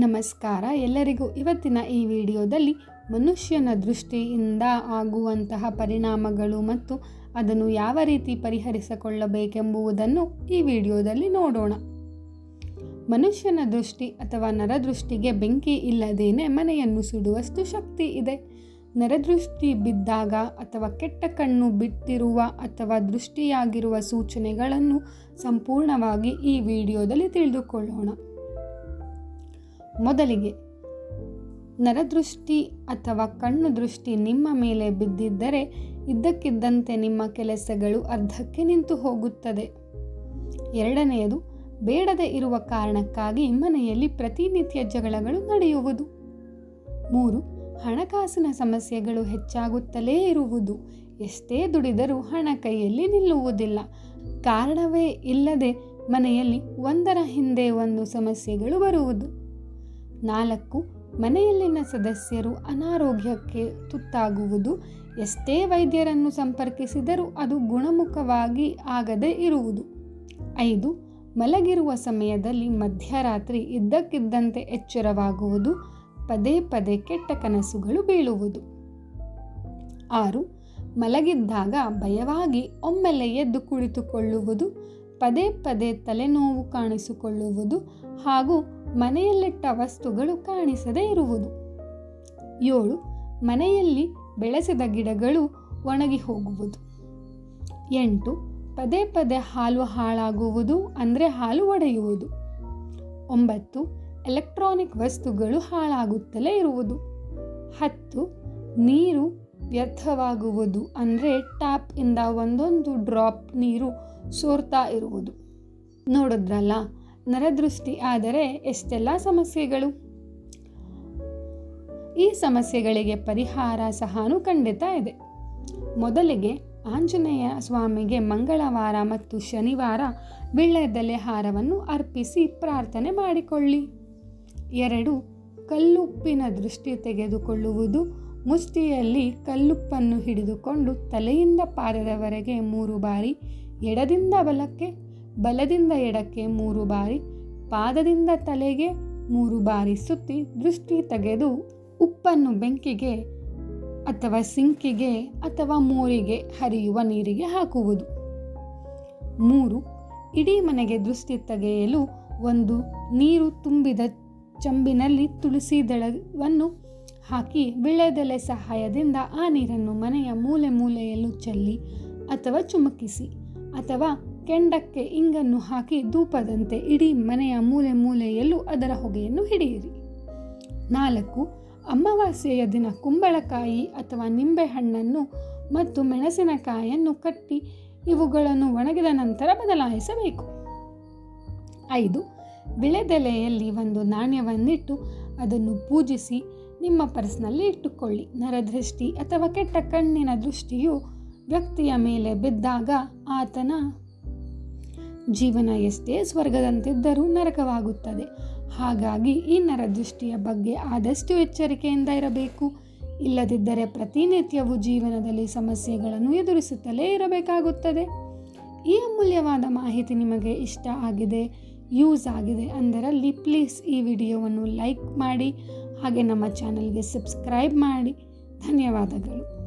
ನಮಸ್ಕಾರ ಎಲ್ಲರಿಗೂ. ಇವತ್ತಿನ ಈ ವಿಡಿಯೋದಲ್ಲಿ ಮನುಷ್ಯನ ದೃಷ್ಟಿಯಿಂದ ಆಗುವಂತಹ ಪರಿಣಾಮಗಳು ಮತ್ತು ಅದನ್ನು ಯಾವ ರೀತಿ ಪರಿಹರಿಸಿಕೊಳ್ಳಬೇಕೆಂಬುದನ್ನು ಈ ವಿಡಿಯೋದಲ್ಲಿ ನೋಡೋಣ. ಮನುಷ್ಯನ ದೃಷ್ಟಿ ಅಥವಾ ನರದೃಷ್ಟಿಗೆ ಬೆಂಕಿ ಇಲ್ಲದೇನೆ ಮನೆಯನ್ನು ಸುಡುವಷ್ಟು ಶಕ್ತಿ ಇದೆ. ನರದೃಷ್ಟಿ ಬಿದ್ದಾಗ ಅಥವಾ ಕೆಟ್ಟ ಕಣ್ಣು ಬಿಟ್ಟಿರುವ ಅಥವಾ ದೃಷ್ಟಿಯಾಗಿರುವ ಸೂಚನೆಗಳನ್ನು ಸಂಪೂರ್ಣವಾಗಿ ಈ ವಿಡಿಯೋದಲ್ಲಿ ತಿಳಿದುಕೊಳ್ಳೋಣ. ಮೊದಲಿಗೆ ನರದೃಷ್ಟಿ ಅಥವಾ ಕಣ್ಣು ದೃಷ್ಟಿ ನಿಮ್ಮ ಮೇಲೆ ಬಿದ್ದಿದ್ದರೆ ಇದ್ದಕ್ಕಿದ್ದಂತೆ ನಿಮ್ಮ ಕೆಲಸಗಳು ಅರ್ಧಕ್ಕೆ ನಿಂತು ಹೋಗುತ್ತದೆ. ಎರಡನೆಯದು, ಬೇಡದೆ ಇರುವ ಕಾರಣಕ್ಕಾಗಿ ಮನೆಯಲ್ಲಿ ಪ್ರತಿನಿತ್ಯ ಜಗಳಗಳು ನಡೆಯುವುದು. ಮೂರು, ಹಣಕಾಸಿನ ಸಮಸ್ಯೆಗಳು ಹೆಚ್ಚಾಗುತ್ತಲೇ ಇರುವುದು. ಎಷ್ಟೇ ದುಡಿದರೂ ಹಣ ಕೈಯಲ್ಲಿ ನಿಲ್ಲುವುದಿಲ್ಲ. ಕಾರಣವೇ ಇಲ್ಲದೆ ಮನೆಯಲ್ಲಿ ಒಂದರ ಹಿಂದೆ ಒಂದು ಸಮಸ್ಯೆಗಳು ಬರುವುದು. ನಾಲ್ಕು, ಮನೆಯಲ್ಲಿನ ಸದಸ್ಯರು ಅನಾರೋಗ್ಯಕ್ಕೆ ತುತ್ತಾಗುವುದು. ಎಷ್ಟೇ ವೈದ್ಯರನ್ನು ಸಂಪರ್ಕಿಸಿದರೂ ಅದು ಗುಣಮುಖವಾಗಿ ಆಗದೇ ಇರುವುದು. ಐದು, ಮಲಗಿರುವ ಸಮಯದಲ್ಲಿ ಮಧ್ಯರಾತ್ರಿ ಇದ್ದಕ್ಕಿದ್ದಂತೆ ಎಚ್ಚರವಾಗುವುದು. ಪದೇ ಪದೇ ಕೆಟ್ಟ ಕನಸುಗಳು ಬೀಳುವುದು. ಆರು, ಮಲಗಿದ್ದಾಗ ಭಯವಾಗಿ ಒಮ್ಮೆಲೆ ಎದ್ದು ಕುಳಿತುಕೊಳ್ಳುವುದು. ಪದೇ ಪದೇ ತಲೆನೋವು ಕಾಣಿಸಿಕೊಳ್ಳುವುದು. ಹಾಗೂ ಮನೆಯಲ್ಲಿಟ್ಟ ವಸ್ತುಗಳು ಕಾಣಿಸದೇ ಇರುವುದು. ಏಳು, ಮನೆಯಲ್ಲಿ ಬೆಳೆಸಿದ ಗಿಡಗಳು ಒಣಗಿ ಹೋಗುವುದು. ಎಂಟು, ಪದೇ ಪದೇ ಹಾಲು ಹಾಳಾಗುವುದು ಅಂದರೆ ಹಾಲು ಒಡೆಯುವುದು. ಒಂಬತ್ತು, ಎಲೆಕ್ಟ್ರಾನಿಕ್ ವಸ್ತುಗಳು ಹಾಳಾಗುತ್ತಲೇ ಇರುವುದು. ಹತ್ತು, ನೀರು ವ್ಯರ್ಥವಾಗುವುದು ಅಂದರೆ ಟ್ಯಾಪ್ ಇಂದ ಒಂದೊಂದು ಡ್ರಾಪ್ ನೀರು ಸೋರ್ತಾ ಇರುವುದು. ನೋಡಿದ್ರಲ್ಲ ನರದೃಷ್ಟಿ. ಆದರೆ ಎಷ್ಟೆಲ್ಲ ಸಮಸ್ಯೆಗಳು? ಈ ಸಮಸ್ಯೆಗಳಿಗೆ ಪರಿಹಾರ ಸಹಾನು ಖಂಡಿತ ಇದೆ. ಮೊದಲಿಗೆ ಆಂಜನೇಯ ಸ್ವಾಮಿಗೆ ಮಂಗಳವಾರ ಮತ್ತು ಶನಿವಾರ ವೀಳ್ಯದೆಲೆ ಹಾರವನ್ನು ಅರ್ಪಿಸಿ ಪ್ರಾರ್ಥನೆ ಮಾಡಿಕೊಳ್ಳಿ. ಎರಡು, ಕಲ್ಲುಪ್ಪಿನ ದೃಷ್ಟಿ ತೆಗೆದುಕೊಳ್ಳುವುದು. ಮುಷ್ಟಿಯಲ್ಲಿ ಕಲ್ಲುಪ್ಪನ್ನು ಹಿಡಿದುಕೊಂಡು ತಲೆಯಿಂದ ಪಾದದವರೆಗೆ ಮೂರು ಬಾರಿ ಎಡದಿಂದ ಬಲಕ್ಕೆ ಬಲದಿಂದ ಎಡಕ್ಕೆ ಮೂರು ಬಾರಿ, ಪಾದದಿಂದ ತಲೆಗೆ ಮೂರು ಬಾರಿ ಸುತ್ತಿ ದೃಷ್ಟಿ ತೆಗೆದು ಉಪ್ಪನ್ನು ಬೆಂಕಿಗೆ ಅಥವಾ ಸಿಂಕಿಗೆ ಅಥವಾ ಮೋರಿಗೆ ಹರಿಯುವ ನೀರಿಗೆ ಹಾಕುವುದು. ಮೂರು, ಇಡೀ ಮನೆಗೆ ದೃಷ್ಟಿ ತೆಗೆಯಲು ಒಂದು ನೀರು ತುಂಬಿದ ಚಂಬಿನಲ್ಲಿ ತುಳಸಿ ದಳವನ್ನು ಹಾಕಿ ವಿಳೆದೆಲೆ ಸಹಾಯದಿಂದ ಆ ನೀರನ್ನು ಮನೆಯ ಮೂಲೆ ಮೂಲೆಯಲ್ಲೂ ಚೆಲ್ಲಿ ಅಥವಾ ಚುಮಕಿಸಿ ಅಥವಾ ಕೆಂಡಕ್ಕೆ ಇಂಗನ್ನು ಹಾಕಿ ಧೂಪದಂತೆ ಇಡೀ ಮನೆಯ ಮೂಲೆ ಮೂಲೆಯಲ್ಲೂ ಅದರ ಹೊಗೆಯನ್ನು ಹಿಡಿಯಿರಿ. ನಾಲ್ಕು, ಅಮಾವಾಸ್ಯೆಯ ದಿನ ಕುಂಬಳಕಾಯಿ ಅಥವಾ ನಿಂಬೆಹಣ್ಣನ್ನು ಮತ್ತು ಮೆಣಸಿನಕಾಯಿಯನ್ನು ಕಟ್ಟಿ ಇವುಗಳನ್ನು ಒಣಗಿದ ನಂತರ ಬದಲಾಯಿಸಬೇಕು. ಐದು, ಬಿಳೆದೆಲೆಯಲ್ಲಿ ಒಂದು ನಾಣ್ಯವನ್ನಿಟ್ಟು ಅದನ್ನು ಪೂಜಿಸಿ ನಿಮ್ಮ ಪರ್ಸ್ನಲ್ಲಿ ಇಟ್ಟುಕೊಳ್ಳಿ. ನರದೃಷ್ಟಿ ಅಥವಾ ಕೆಟ್ಟ ಕಣ್ಣಿನ ದೃಷ್ಟಿಯು ವ್ಯಕ್ತಿಯ ಮೇಲೆ ಬಿದ್ದಾಗ ಆತನ ಜೀವನ ಎಷ್ಟೇ ಸ್ವರ್ಗದಂತಿದ್ದರೂ ನರಕವಾಗುತ್ತದೆ. ಹಾಗಾಗಿ ಈ ನರದೃಷ್ಟಿಯ ಬಗ್ಗೆ ಆದಷ್ಟು ಎಚ್ಚರಿಕೆಯಿಂದ ಇರಬೇಕು. ಇಲ್ಲದಿದ್ದರೆ ಪ್ರತಿನಿತ್ಯವೂ ಜೀವನದಲ್ಲಿ ಸಮಸ್ಯೆಗಳನ್ನು ಎದುರಿಸುತ್ತಲೇ ಇರಬೇಕಾಗುತ್ತದೆ. ಈ ಅಮೂಲ್ಯವಾದ ಮಾಹಿತಿ ನಿಮಗೆ ಇಷ್ಟ ಆಗಿದೆ, ಯೂಸ್ ಆಗಿದೆ ಅಂದರಲ್ಲಿ ಪ್ಲೀಸ್ ಈ ವಿಡಿಯೋವನ್ನು ಲೈಕ್ ಮಾಡಿ, ಹಾಗೆ ನಮ್ಮ ಚಾನಲ್ಗೆ ಸಬ್ಸ್ಕ್ರೈಬ್ ಮಾಡಿ. ಧನ್ಯವಾದಗಳು.